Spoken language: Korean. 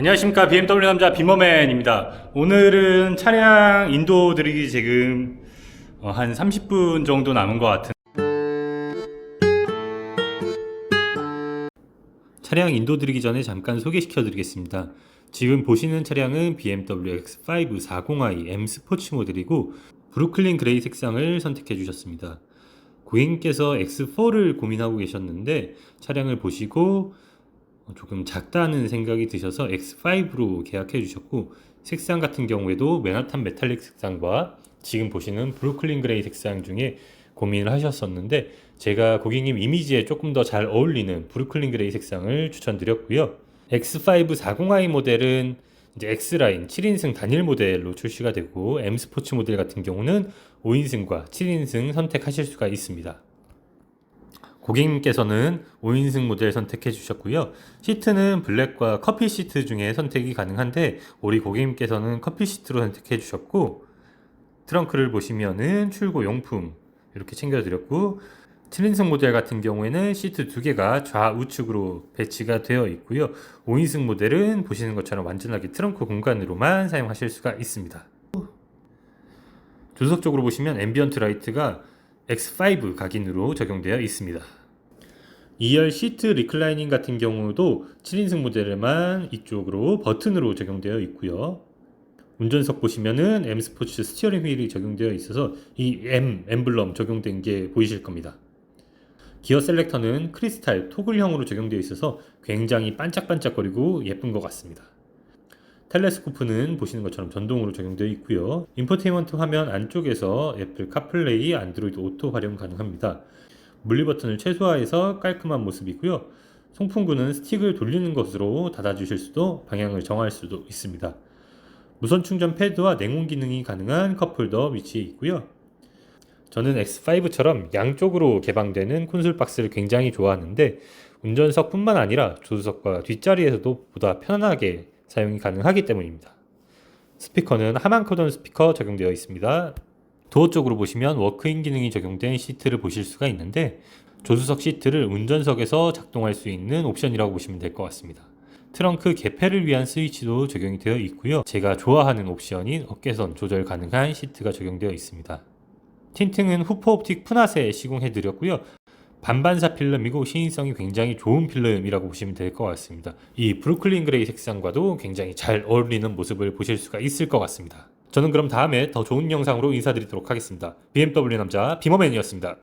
안녕하십니까 BMW 남자 비머맨입니다. 오늘은 차량 인도 드리기 지금 어, 한 30분 정도 남은 것 같은 차량 인도 드리기 전에 잠깐 소개시켜 드리겠습니다. 지금 보시는 차량은 BMW X5 40i M 스포츠 모델이고 브루클린 그레이 색상을 선택해 주셨습니다. 고객님께서 X4를 고민하고 계셨는데 차량을 보시고 조금 작다는 생각이 드셔서 X5로 계약해 주셨고 색상 같은 경우에도 맨하탄 메탈릭 색상과 지금 보시는 브루클린 그레이 색상 중에 고민을 하셨었는데 제가 고객님 이미지에 조금 더 잘 어울리는 브루클린 그레이 색상을 추천드렸고요. X5 40i 모델은 이제 X라인 7인승 단일 모델로 출시가 되고 M 스포츠 모델 같은 경우는 5인승과 7인승 선택하실 수가 있습니다. 고객님께서는 5인승 모델 선택해 주셨고요. 시트는 블랙과 커피 시트 중에 선택이 가능한데 우리 고객님께서는 커피 시트로 선택해 주셨고 트렁크를 보시면은 출고 용품 이렇게 챙겨 드렸고 7인승 모델 같은 경우에는 시트 두 개가 좌우측으로 배치가 되어 있고요. 5인승 모델은 보시는 것처럼 완전하게 트렁크 공간으로만 사용하실 수가 있습니다. 조수석 쪽으로 보시면 앰비언트 라이트가 X5 각인으로 적용되어 있습니다. 2열 시트 리클라이닝 같은 경우도 7인승 모델에만 이쪽으로 버튼으로 적용되어 있고요. 운전석 보시면은 M 스포츠 스티어링 휠이 적용되어 있어서 이 M 엠블럼 적용된 게 보이실 겁니다. 기어 셀렉터는 크리스탈 토글형으로 적용되어 있어서 굉장히 반짝반짝거리고 예쁜 것 같습니다. 텔레스코프는 보시는 것처럼 전동으로 적용되어 있고요. 인포테인먼트 화면 안쪽에서 애플 카플레이, 안드로이드 오토 활용 가능합니다. 물리 버튼을 최소화해서 깔끔한 모습이고요. 송풍구는 스틱을 돌리는 것으로 닫아주실 수도 방향을 정할 수도 있습니다. 무선 충전 패드와 냉온 기능이 가능한 컵홀더 위치해 있고요. 저는 X5처럼 양쪽으로 개방되는 콘솔 박스를 굉장히 좋아하는데 운전석뿐만 아니라 조수석과 뒷자리에서도 보다 편안하게 사용이 가능하기 때문입니다. 스피커는 하만커던 스피커 적용되어 있습니다. 도어 쪽으로 보시면 워크인 기능이 적용된 시트를 보실 수가 있는데 조수석 시트를 운전석에서 작동할 수 있는 옵션이라고 보시면 될 것 같습니다. 트렁크 개폐를 위한 스위치도 적용이 되어 있고요. 제가 좋아하는 옵션인 어깨선 조절 가능한 시트가 적용되어 있습니다. 틴팅은 후퍼 옵틱 푸나세 시공해 드렸고요. 반반사 필름이고 시인성이 굉장히 좋은 필름이라고 보시면 될 것 같습니다. 이 브루클린 그레이 색상과도 굉장히 잘 어울리는 모습을 보실 수가 있을 것 같습니다. 저는 그럼 다음에 더 좋은 영상으로 인사드리도록 하겠습니다. BMW 남자 비머맨이었습니다.